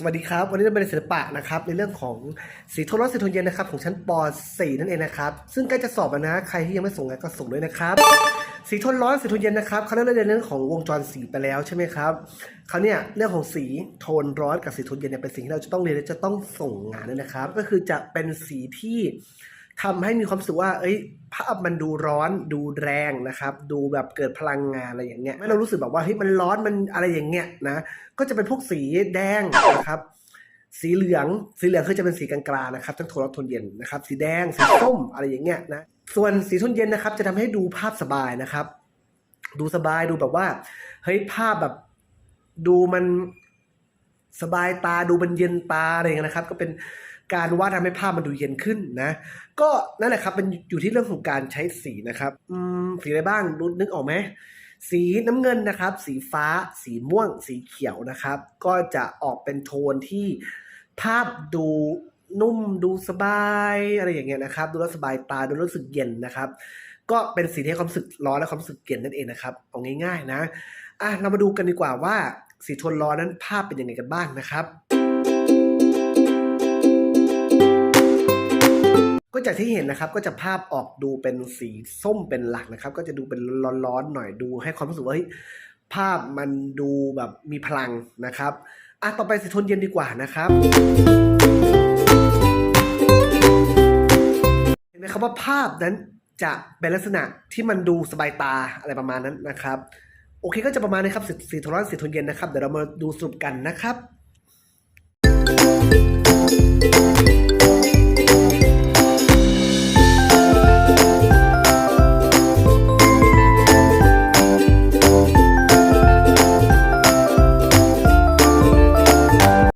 สวัสดีครับ วันนี้เราเป็นศิลปะนะครับในเรื่องของสีโทนร้อนสีโทนเย็นนะครับของชั้นป .4 นั่นเองนะครับซึ่งใกล้จะสอบแล้วนะใครที่ยังไม่ส่งงานก็ส่งด้วยนะครับสีโทนร้อนสีโทนเย็นนะครับเขาเริ่มเรียนเรื่องของวงจรสีไปแล้วใช่ไหมครับเขาเนี่ยเรื่องของสีโทนร้อนกับสีโทนเย็นเนี่ยเป็นสิ่งที่เราจะต้องเรียนและจะต้องส่งงานด้วยนะครับ ก็คือจะเป็นสีที่ ทำให้มีความรู้สึกว่า เอ้ย ภาพมันดูร้อน ดูแรงนะครับ ดูแบบเกิดพลังงานอะไรอย่างเงี้ยไม่เรารู้สึกแบบว่าเฮ้ยมันร้อนมันอะไรอย่างเงี้ยนะ ก็จะเป็นพวกสีแดงนะครับสีเหลือง สีเหลืองคือจะเป็นสีกลางๆนะครับ ทั้งโทนร้อนโทนเย็นนะครับ สีแดง สีส้มอะไรอย่างเงี้ยนะ ส่วนสีโทนเย็นนะครับ จะทำให้ดูภาพสบายนะครับ ดูสบายดูแบบว่า เฮ้ยภาพแบบ ดูมัน สบายตาดูมันเย็นตาอะไรอย่างเงี้ยนะครับ ก็เป็นการวาดทำให้ภาพมันดูเย็นขึ้นนะ ก็นั่นแหละครับมันอยู่ที่เรื่องของการใช้สีนะครับอืมสีอะไรบ้างรู้นึกออกไหมสีน้ำเงินนะครับ สีฟ้า สีม่วง สีเขียวนะครับ ก็จะออกเป็นโทนที่ภาพดูนุ่มดูสบายอะไรอย่างเงี้ยนะครับ ดูแล้วสบายตาดูแล้วรู้สึกเย็นนะครับ ก็เป็นสีที่ให้ความรู้สึกร้อนและความรู้สึกเย็นนั่นเองนะครับเอาง่าย ๆ นะอะเรามาดูกันดีกว่าว่า สีทนร้อนนั้นภาพเป็นยังไงกันบ้างนะครับ ก็จากที่เห็นนะครับก็จะภาพออกดูเป็นสีส้มเป็นหลักนะครับ ก็จะดูเป็นร้อนๆหน่อยดู ให้ความรู้สึกว่าเฮ้ยภาพมันดูแบบมีพลังนะครับอะต่อไปสีทนเย็นดีกว่านะครับเห็นไหมครับว่าภาพนั้นจะเป็นลักษณะที่มันดูสบายตาอะไรประมาณนั้นนะครับ โอเคก็จะประมาณนี้ครับสีสีโทนร้อนสีโทนเย็นนะครับ เดี๋ยวเรามาดูสรุปกันนะครับ